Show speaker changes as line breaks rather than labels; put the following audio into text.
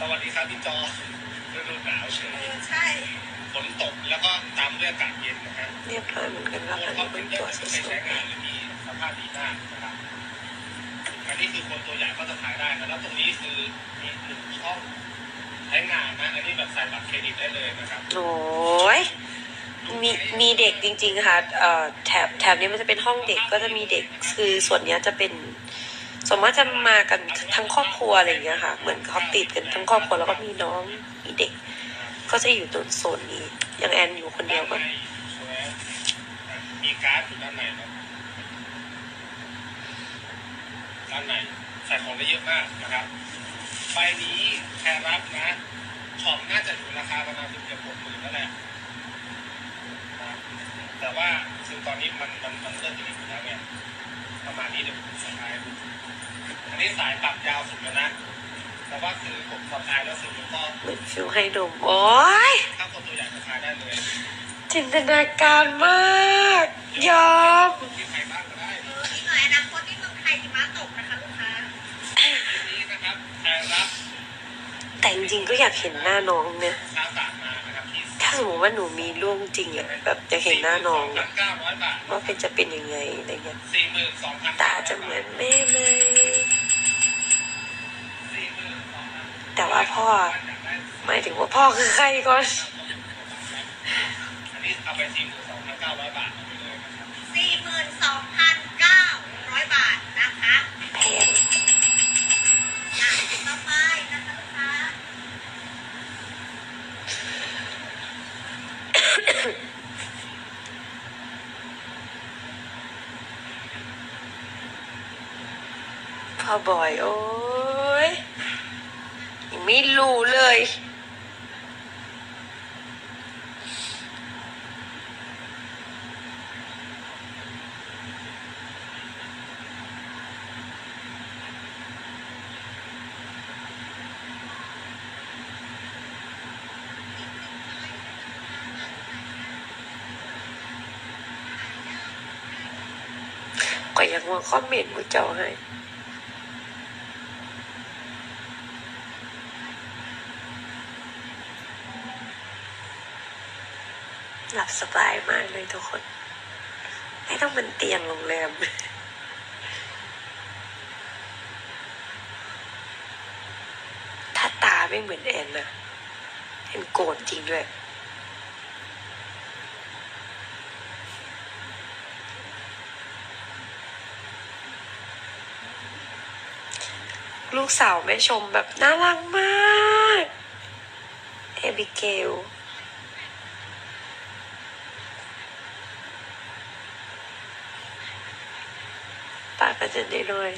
สวัสดีครับพี่จอฤดูหนาวเฉย
ใช่
ฝนตกแล้วก็ตามด้วยอากาศเย็นนะฮะ
เรียบร้อยเหมือนกันแล้ว
โคน
ค่ะ
ท็อป
เป็
เป็นน
ตัว
ตัว
ส
ที่เคย
วย
ใช้งานเลยมีสภาพดีมากนะครับอันนี้คือคนตัวใหญ่ก็จะถ่ายได้นะแล้วตรงนี้คือมีหนึ่งช่องใช้งานนะอันนี้แบบใส่บัตรเครดิตได้เลยนะครับ
ๆโอ้ยมีมีเด็กจริง ๆ ค่ะ เอ่อแถบแถบนี้มันจะเป็นห้องเด็กก็จะมีเด็ก คือส่วนเนี้ยจะเป็น สมมติจะมากันทั้งครอบครัวอะไรอย่างเงี้ยค่ะ เหมือนเขาติดกันทั้งครอบครัวแล้วก็มีน้องมีเด็ก ก็จะอยู่ตรงโซนนี้อย่างแอนอยู่คนเดียวก็
ด้านมีการ์ดอยู่ด้านในเนาะด้านในใส่ของได้เยอะมากนะครับใบนี้แครับนะช็อปน่าจะอยู่ราคาประมาณเกือบหกหมื่นแล้วแหละนะแต่ว่าคือตอนนี้มันมันมันเริ่มจะมีอยู่แล้วไงประมาณนี้เดี๋ยวผมสายดูอั นนี้สายปรับยาวสุดแล้วนะ แต่ว่าคือผมสายแล้วสุดแล้วก็
เหมือนฟิวให้ดมโอ้ย
ถ้าคนตัวใหญ่ก็ทายได้เลย
จินตนาการมาก ยอม
ที่ไทยบ้างก็ได้
เอออีกหน่อยอนาคตที่เมืองไทยหิมะตกนะคะลูกค้า
ทีนี้นะครับไทยรับ
แต่จริงๆก็อยากเห็นหน้าน้องเนี่ย
ช้าตากมานะครับที่
ถ้าสมมติว่าหนูมีลูกจริงอะแบบอยากเห็นหน้าน้อง
พั
อะ
นเก้าร้อยบาท
ว่าเป็นจะเป็นยังไงอะไรเงี้ย
สี่หมื่นสองพัน
ตาจะเหมือนแม่ ว่าพ่อ
อยากได้
หมายถึงว่าพ่อคือใครก่อน
อันนี้เอาไปสี่หมื่นสองพันเก้าร้อยบาทเอาไปเลยนะครับ
สี่หมื่นสองพันเก้าร้อยบาทนะคะ
แพง
อะต่อไปนะคะลูกค้า
พ่อบอยโอ้ยยัง ไม่รู้เลย ก็ยังว่าคอมเมนต์มือเจ้าให้ หลับสบายมากเลยทุกคน ไม่ต้องเป็นเตียงโรงแรมถ้าตาไม่เหมือนแอนนะแอนโกรธจริงด้วยลูกสาวแม่ชมแบบน่ารักมาก เอบิเกล ป้าก็จะได้น้อย